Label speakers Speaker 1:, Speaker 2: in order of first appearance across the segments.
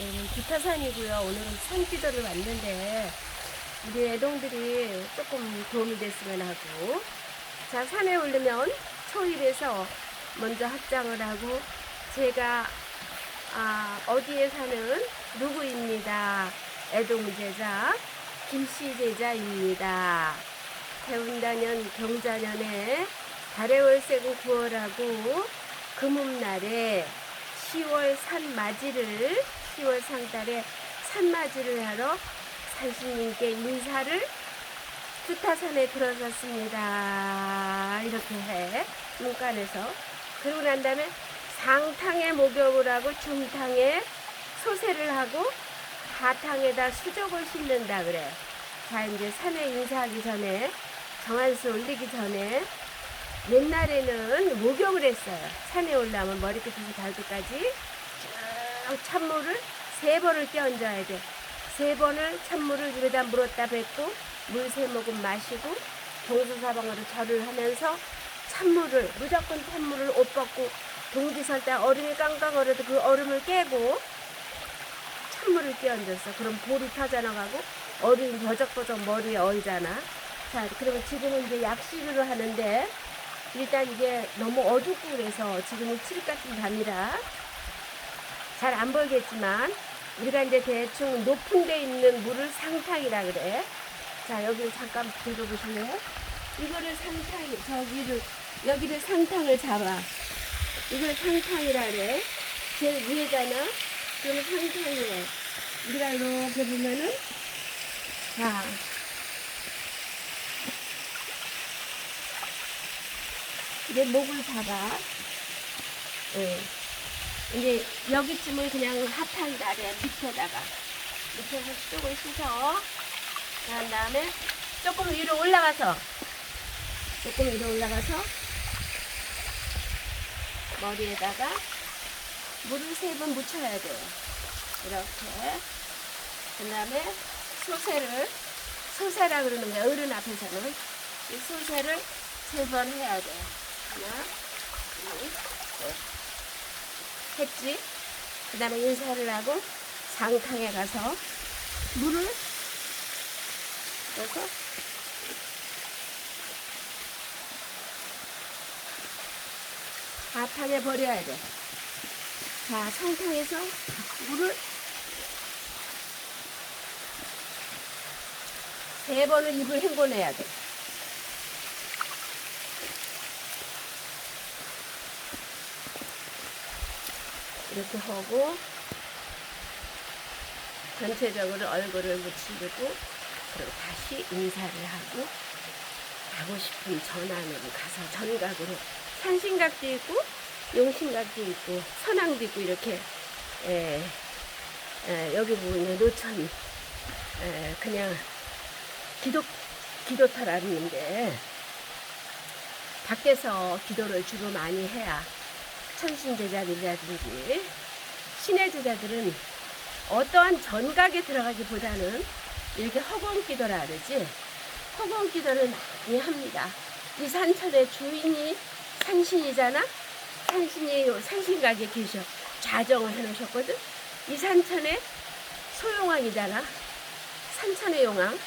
Speaker 1: 여기는 기타산이고요. 오늘은 산기도를 왔는데 우리 애동들이 조금 도움이 됐으면 하고 자 산에 오르면 초입에서 먼저 합장을 하고 제가 아, 어디에 사는 누구입니다. 애동 제자 김씨 제자입니다. 대운다년 경자년에 달의 월세고 9월하고 금음날에 10월 산맞이를 10월 상달에 산맞이를 하러 산신님께 인사를 투타산에 들어섰습니다. 이렇게 해 문간에서 그러고 난 다음에 상탕에 목욕을 하고 중탕에 소세를 하고 하탕에다 수족을 싣는다 그래. 자 이제 산에 인사하기 전에 정한수 올리기 전에 옛날에는 목욕을 했어요. 산에 올라오면 머리끝에서 발끝까지 쭉 찬물을 세 번을 떼얹어야 돼. 세 번을 찬물을 입에다 물었다 뱉고 물 세 모금 마시고 동수사방으로 절을 하면서 찬물을 무조건 찬물을 옷 벗고 동지 설 때 얼음이 깡깡 얼어도 그 얼음을 깨고 찬물을 떼얹었어. 그럼 볼이 터져나가고 얼음이 버적버적 머리에 얼잖아. 자, 그러면 지금은 이제 약식으로 하는데 일단 이게 너무 어둡고 그래서 지금은 칠 같은 밤이라 잘 안 보이겠지만 우리가 이제 대충 높은 데 있는 물을 상탕이라 그래. 자, 여기를 잠깐 들어보실래요? 이거를 상탕, 저기를, 여기를 상탕을 잡아. 이걸 상탕이라 그래. 제일 위에잖아? 그러면 상탕이래. 우리가 이렇게 보면은, 자, 이제 목을 잡아. 예. 이제 여기쯤을 그냥 핫한 아래 밑에다가 밑에서 수족을 씻어. 그런 다음에 조금 위로 올라가서 조금 위로 올라가서 머리에다가 물을 세 번 묻혀야 돼요. 이렇게. 그 다음에 소세를 소세라 그러는 거야. 어른 앞에서는 이 소세를 세 번 해야 돼. 하나, 둘, 셋. 했지. 그 다음에 인사를 하고 상탕에 가서 물을 넣어서 바탕에 버려야 돼. 자, 상탕에서 물을 세 번을 입을 헹궈내야 돼. 이렇게 하고 전체적으로 얼굴을 묻히고 그리고 다시 인사를 하고 가고 싶은 전안으로 가서 전각으로 산신각도 있고 용신각도 있고 선왕도 있고 이렇게 에, 에, 여기 보면 노천이 에, 그냥 기도 기도터라는데 밖에서 기도를 주로 많이 해야 천신 제자들이라든지 신의 제자들은 어떠한 전각에 들어가기보다는 이렇게 허공 기도라 그러지 허공 기도를 많이 합니다. 이 산천의 주인이 산신이잖아. 산신이 산신각에 계셔 좌정을 해놓으셨거든. 이 산천의 소용왕이잖아. 산천의 용왕.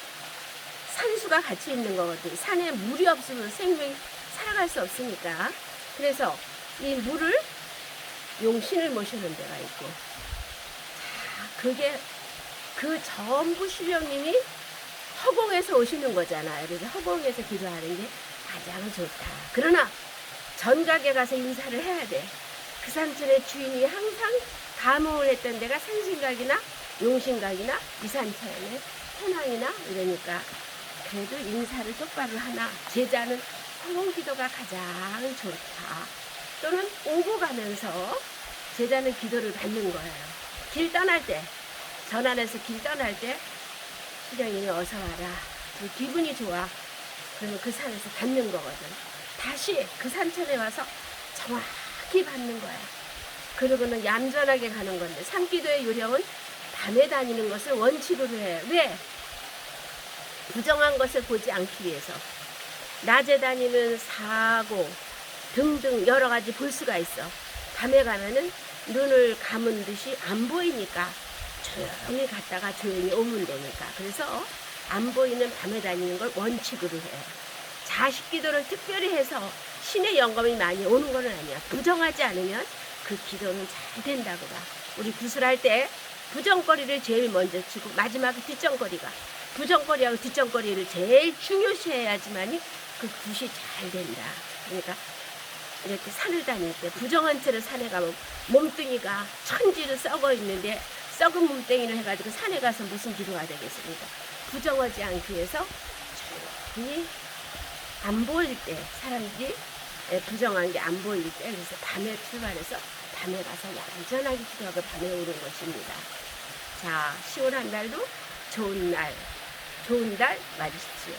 Speaker 1: 산수가 같이 있는 거거든. 산에 물이 없으면 생명이 살아갈 수 없으니까. 그래서 이 물을 용신을 모시는 데가 있고 자, 그게 그 전부 신령님이 허공에서 오시는 거잖아요. 그래서 허공에서 기도하는 게 가장 좋다. 그러나 전각에 가서 인사를 해야 돼. 그 산천의 주인이 항상 감흥을 했던 데가 산신각이나 용신각이나 이산천의 현황이나 이러니까 그래도 인사를 똑바로 하나 제자는 허공 기도가 가장 좋다. 또는 오고 가면서 제자는 기도를 받는 거예요. 길 떠날 때, 전환해서 길 떠날 때, 수령님이 어서 와라. 그 기분이 좋아. 그러면 그 산에서 받는 거거든. 다시 그 산천에 와서 정확히 받는 거야. 그러고는 얌전하게 가는 건데, 산기도의 요령은 밤에 다니는 것을 원칙으로 해. 왜? 부정한 것을 보지 않기 위해서. 낮에 다니면 사고, 등등 여러 가지 볼 수가 있어. 밤에 가면은 눈을 감은 듯이 안 보이니까 조용히 갔다가 조용히 오면 되니까. 그래서 안 보이는 밤에 다니는 걸 원칙으로 해요. 자식 기도를 특별히 해서 신의 영감이 많이 오는 건 아니야. 부정하지 않으면 그 기도는 잘 된다고 봐. 우리 구슬할 때 부정거리를 제일 먼저 치고 마지막에 뒷정거리가 부정거리하고 뒷정거리를 제일 중요시해야지만이 그 굿이 잘 된다. 그러니까 이렇게 산을 다닐 때 부정한 채로 산에 가면 몸뚱이가 천지로 썩어 있는데 썩은 몸뚱이를 해가지고 산에 가서 무슨 기도가 되겠습니까? 부정하지 않기 위해서 조용히 안 보일 때 사람들이 예, 부정한 게 안 보일 때 그래서 밤에 출발해서 밤에 가서 얌전하게 기도하고 밤에 오는 것입니다. 자, 10월 한 달도 좋은 날, 좋은 달 맞으십시오.